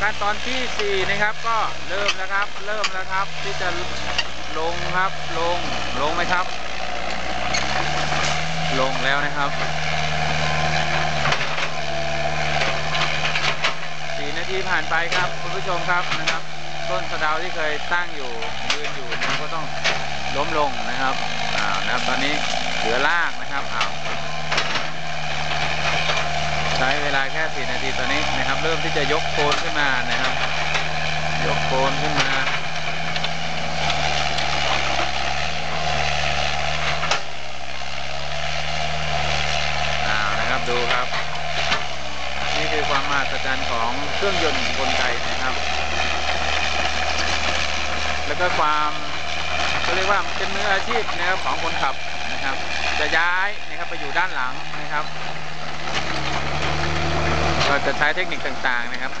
ขั้นตอนที่สี่นะครับ ก็เริ่มแล้วครับ เริ่มแล้วครับ ที่จะลงครับ ลง ลงไหมครับ ลงแล้วนะครับสี่นาทีผ่านไปครับ คุณผู้ชมครับนะครับ ต้นสะดาวที่เคยตั้งอยู่ยืนอยู่นะก็ต้องล้มลงนะครับอ้านะครับ ตอนนี้เหลือรากนะครับอ้าแค่สี่นาทีตอนนี้นะครับ เริ่มที่จะยกโคนขึ้นมานะครับ ยกโคนขึ้นมานะครับดูครับ นี่คือความมหัศจรรย์ของเครื่องยนต์กลไกนะครับ แล้วก็ความเขาเรียกว่าเป็นมืออาชีพนะครับของคนขับนะครับ จะย้ายนะครับไปอยู่ด้านหลังนะครับ จะใช้เทคนิคต่างๆนะครับ